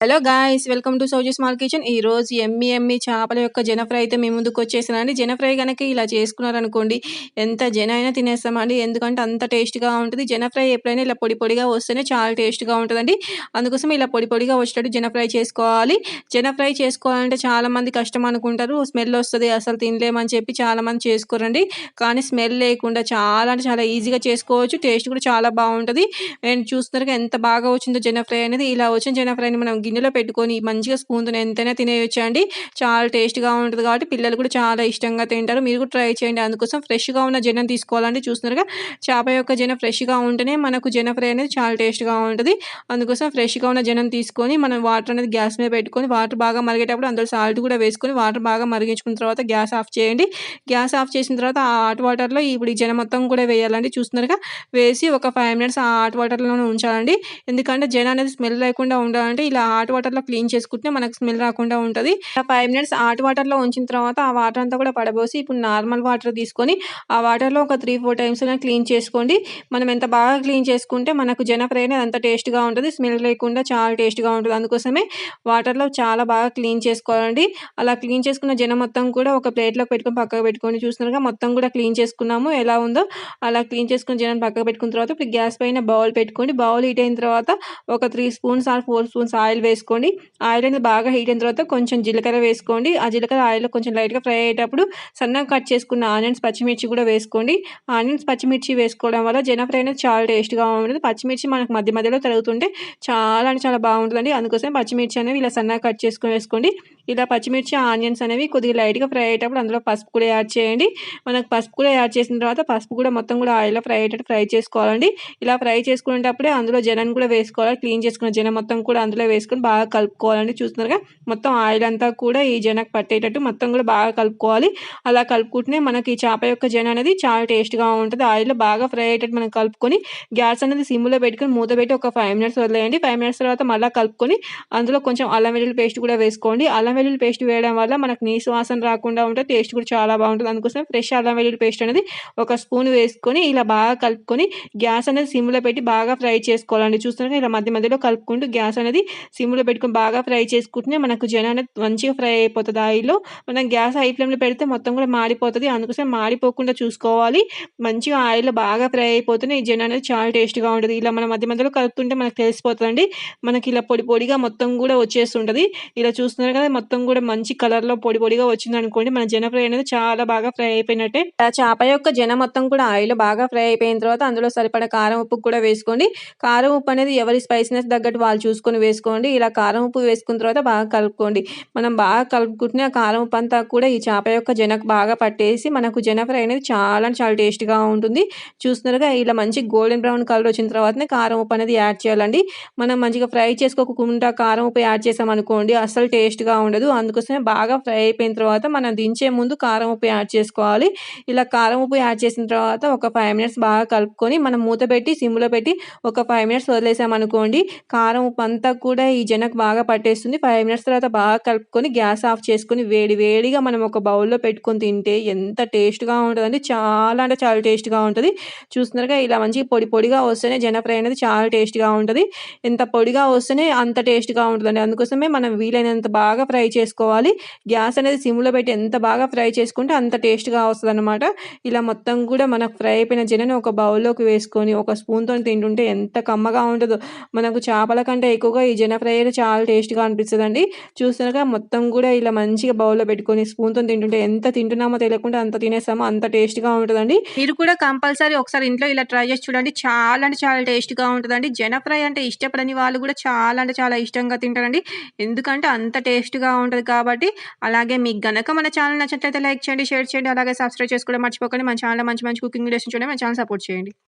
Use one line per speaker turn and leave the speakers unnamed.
Hello guys welcome to Sowji small kitchen. ఈ రోజు ఎమ్మి ఎమ్మి చేపల యొక్క జన ఫ్రై అయితే మీ ముందుకు వచ్చేసానండి జన ఫ్రై కనుక ఇలా చేసుకున్నారనుకోండి ఎంత జన అయినా తినేస్తామండి. ఎందుకంటే అంత టేస్ట్గా ఉంటుంది. జన ఫ్రై ఎప్పుడైనా ఇలా పొడి పొడిగా వస్తేనే చాలా టేస్ట్గా ఉంటుందండి. అందుకోసం ఇలా పొడి పొడిగా వచ్చేటట్టు జన ఫ్రై చేసుకోవాలి. జన ఫ్రై చేసుకోవాలంటే చాలా మంది కష్టం అనుకుంటారు. స్మెల్ వస్తుంది అసలు తినలేమని చెప్పి చాలా మంది చేసుకోరండి. కానీ స్మెల్ లేకుండా చాలా అంటే చాలా ఈజీగా చేసుకోవచ్చు. టేస్ట్ కూడా చాలా బాగుంటుంది. అండ్ చూస్తున్నారు ఎంత బాగా వచ్చిందో జన ఫ్రై అనేది. ఇలా వచ్చిన జన ఫ్రైని మనం గిన్నెలో పెట్టుకొని మంచిగా స్పూన్తో ఎంతైనా తినేయొచ్చు అండి చాలా టేస్ట్గా ఉంటుంది కాబట్టి పిల్లలు కూడా చాలా ఇష్టంగా తింటారు. మీరు కూడా ట్రై చేయండి. అందుకోసం ఫ్రెష్గా ఉన్న జనం తీసుకోవాలండి. చూస్తున్నారుగా చేప యొక్క జనం ఫ్రెష్గా ఉంటేనే మనకు జన ఫ్రై అనేది చాలా టేస్ట్గా ఉంటుంది. అందుకోసం ఫ్రెష్గా ఉన్న జనం తీసుకొని మనం వాటర్ అనేది గ్యాస్ మీద పెట్టుకొని వాటర్ బాగా మరిగేటప్పుడు అందులో సాల్ట్ కూడా వేసుకొని వాటర్ బాగా మరిగించుకున్న తర్వాత గ్యాస్ ఆఫ్ చేయండి. గ్యాస్ ఆఫ్ చేసిన తర్వాత ఆ హాట్ వాటర్లో ఇప్పుడు ఈ జనం మొత్తం కూడా వేయాలండి. చూస్తున్నారుగా వేసి ఒక ఫైవ్ మినిట్స్ ఆ హాట్ వాటర్లోనే ఉంచాలండి. ఎందుకంటే జనం అనేది స్మెల్ లేకుండా ఉండాలంటే ఇలా హాట్ వాటర్లో క్లీన్ చేసుకుంటే మనకు స్మెల్ రాకుండా ఉంటుంది. ఫైవ్ మినిట్స్ హాట్ వాటర్లో ఉంచిన తర్వాత ఆ వాటర్ అంతా కూడా పడబోసి ఇప్పుడు నార్మల్ వాటర్ తీసుకొని ఆ వాటర్లో ఒక త్రీ ఫోర్ టైమ్స్ క్లీన్ చేసుకోండి. మనం ఎంత బాగా క్లీన్ చేసుకుంటే మనకు జన అనేది అంత టేస్ట్గా ఉంటుంది. స్మెల్ లేకుండా చాలా టేస్ట్గా ఉంటుంది. అందుకోసమే వాటర్లో చాలా బాగా క్లీన్ చేసుకోవాలండి. అలా క్లీన్ చేసుకున్న జనం మొత్తం కూడా ఒక ప్లేట్లో పెట్టుకొని పక్కకు పెట్టుకొని చూస్తున్నారుగా మొత్తం కూడా క్లీన్ చేసుకున్నాము. ఎలా ఉందో అలా క్లీన్ చేసుకున్న జనం పక్కకు పెట్టుకున్న తర్వాత ఇప్పుడు గ్యాస్ పైన బౌల్ పెట్టుకోండి. బౌల్ హీట్ అయిన తర్వాత ఒక three spoons or four spoons oil వేసుకోండి ఆయిల్ అనేది బాగా హీట్ అయిన తర్వాత కొంచెం జీలకర్ర వేసుకోండి. ఆ జీలకర్ర ఆయిల్లో కొంచెం లైట్గా ఫ్రై అయ్యేటప్పుడు సన్నగా కట్ చేసుకున్న ఆనియన్స్ పచ్చిమిర్చి కూడా వేసుకోండి. ఆనియన్స్ పచ్చిమిర్చి వేసుకోవడం వల్ల జన ఫ్రై అనేది చాలా టేస్ట్గా ఉంటుంది. పచ్చిమిర్చి మనకు మధ్య మధ్యలో తరుగుతుంటే చాలా అంటే చాలా బాగుంటుందండి. అందుకోసం పచ్చిమిర్చి అనేవి ఇలా సన్నగా కట్ చేసుకొని వేసుకోండి. ఇలా పచ్చిమిర్చి ఆనియన్స్ అనేవి కొద్దిగా లైట్గా ఫ్రై అయ్యేటప్పుడు అందులో పసుపు కూడా యాడ్ చేయండి. మనకు పసుపు కూడా యాడ్ చేసిన తర్వాత పసుపు కూడా మొత్తం కూడా ఆయిల్లో ఫ్రై అయ్యేటట్టు ఫ్రై చేసుకోవాలండి. ఇలా ఫ్రై చేసుకునేటప్పుడే అందులో జనం కూడా వేసుకోవాలి. క్లీన్ చేసుకున్న జనం మొత్తం కూడా అందులో వేసుకొని బాగా కలుపుకోవాలండి. చూస్తున్నారుగా మొత్తం ఆయిల్ అంతా కూడా ఈ జనకు పట్టేటట్టు మొత్తం కూడా బాగా కలుపుకోవాలి. అలా కలుపుకుంటేనే మనకి ఈ చేప యొక్క జన అనేది చాలా టేస్ట్గా ఉంటుంది. ఆయిల్లో బాగా ఫ్రై అయ్యేటట్టు మనం కలుపుకొని గ్యాస్ అనేది సిమ్లో పెట్టుకొని మూత పెట్టి ఒక ఫైవ్ మినిట్స్ వదిలేయండి. ఫైవ్ మినిట్స్ తర్వాత మళ్ళీ కలుపుకొని అందులో కొంచెం అల్లం వెల్లుల్లి పేస్ట్ కూడా వేసుకోండి. అల్లం వెల్లుల్లి పేస్ట్ వేయడం వల్ల మనకు నీసు వాసన రాకుండా ఉంటే టేస్ట్ కూడా చాలా బాగుంటుంది. అందుకోసం ఫ్రెష్ అల్లం వెల్లుల్లి పేస్ట్ అనేది ఒక స్పూన్ వేసుకొని ఇలా బాగా కలుపుకొని గ్యాస్ అనేది సిమ్లో పెట్టి బాగా ఫ్రై చేసుకోవాలండి. చూస్తున్నాక ఇలా మధ్య మధ్యలో కలుపుకుంటూ గ్యాస్ అనేది సిమ్లో పెట్టుకొని బాగా ఫ్రై చేసుకుంటేనే మనకు జన అనేది మంచిగా ఫ్రై అయిపోతుంది. ఆయిల్లో మనం గ్యాస్ హై ఫ్లేమ్లో పెడితే మొత్తం కూడా మాడిపోతుంది. అందుకోసం మాడిపోకుండా చూసుకోవాలి. మంచిగా ఆయిల్లో బాగా ఫ్రై అయిపోతేనే ఈ జన అనేది చాలా టేస్ట్గా ఉంటుంది. ఇలా మనం మధ్య మధ్యలో కలుపుతుంటే మనకు తెలిసిపోతుందండి. మనకి ఇలా పొడి పొడిగా మొత్తం కూడా వచ్చేస్తుంటుంది. ఇలా చూస్తున్నారు కదా మొత్తం కూడా మంచి కలర్లో పొడి పొడిగా వచ్చింది అనుకోండి మన జన ఫ్రై అనేది చాలా బాగా ఫ్రై అయిపోయినట్టే. ఆ చేప యొక్క జన మొత్తం కూడా ఆయిల్ బాగా ఫ్రై అయిపోయిన తర్వాత అందులో సరిపడ కారం ఉప్పు కూడా వేసుకోండి. కారం ఉప్పు అనేది ఎవరి స్పైసీనెస్ తగ్గట్టు వాళ్ళు చూసుకొని వేసుకోండి. ఇలా కారం ఉప్పు వేసుకున్న తర్వాత బాగా కలుపుకోండి. మనం బాగా కలుపుకుంటే ఆ కారం ఉప్పు అంతా కూడా ఈ చేప యొక్క జనకు బాగా పట్టేసి మనకు జన ఫ్రై అనేది చాలా చాలా టేస్ట్గా ఉంటుంది. చూస్తున్నారుగా ఇలా మంచి గోల్డెన్ బ్రౌన్ కలర్ వచ్చిన తర్వాతనే కారం ఉప్పు అనేది యాడ్ చేయాలండి. మనం మంచిగా ఫ్రై చేసుకోకుండా కారం ఉప్పు యాడ్ చేసామనుకోండి అసలు టేస్ట్గా ఉండదు. అందుకోసమే బాగా ఫ్రై అయిపోయిన తర్వాత మనం దించే ముందు కారం ఉప్పు యాడ్ చేసుకోవాలి. ఇలా కారం ఉప్పు యాడ్ చేసిన తర్వాత ఒక ఫైవ్ మినిట్స్ బాగా కలుపుకొని మనం మూత పెట్టి సిమ్లో పెట్టి ఒక ఫైవ్ మినిట్స్ వదిలేసామనుకోండి కారం ఉప్పు అంతా కూడా ఈ జనకు బాగా పట్టేస్తుంది. ఫైవ్ మినిట్స్ తర్వాత బాగా కలుపుకొని గ్యాస్ ఆఫ్ చేసుకొని వేడి వేడిగా మనం ఒక బౌల్లో పెట్టుకొని తింటే ఎంత టేస్ట్గా ఉంటుందండి. చాలా అంటే చాలా టేస్ట్గా ఉంటుంది. చూస్తున్నారుగా ఇలా మంచి పొడి పొడిగా వస్తేనే జన ఫ్రై అనేది చాలా టేస్ట్గా ఉంటుంది. ఎంత పొడిగా వస్తేనే అంత టేస్ట్గా ఉంటుందండి. అందుకోసమే మనం వీలైనంత బాగా ఫ్రై ఫ్రై చేసుకోవాలి. గ్యాస్ అనేది సిమ్లో పెట్టి ఎంత బాగా ఫ్రై చేసుకుంటే అంత టేస్ట్గా వస్తుంది అనమాట ఇలా మొత్తం కూడా మనకు ఫ్రై అయిపోయిన జనని ఒక బౌల్లోకి వేసుకొని ఒక స్పూన్తో తింటుంటే ఎంత కమ్మగా ఉంటుందో. మనకు చేపల కంటే ఎక్కువగా ఈ జన ఫ్రై అయితే చాలా టేస్ట్గా అనిపిస్తుందండి. చూసినాక మొత్తం కూడా ఇలా మంచిగా బౌల్లో పెట్టుకొని స్పూన్తో తింటుంటే ఎంత తింటున్నామో తెలియకుండా అంత తినేస్తామో అంత టేస్ట్గా ఉంటుందండి. మీరు కూడా కంపల్సరీ ఒకసారి ఇంట్లో ఇలా ట్రై చేసి చూడండి. చాలా అంటే చాలా టేస్ట్గా ఉంటుందండి. జన ఫ్రై అంటే ఇష్టపడని వాళ్ళు కూడా చాలా అంటే చాలా ఇష్టంగా తింటారండి. ఎందుకంటే అంత టేస్ట్గా ఉంటుంది కాబట్టి అలాగే మీకు గనక మన ఛానల్ నచ్చినట్లయితే లైక్ చేయండి షేర్ చేయండి అలాగే సబ్స్క్రైబ్ చేసుకోవడం మర్చిపోకండి. మన ఛానల్ మంచి మంచి కుకింగ్ వీడియోస్ చూడండి మన ఛానల్ సపోర్ట్ చేయండి.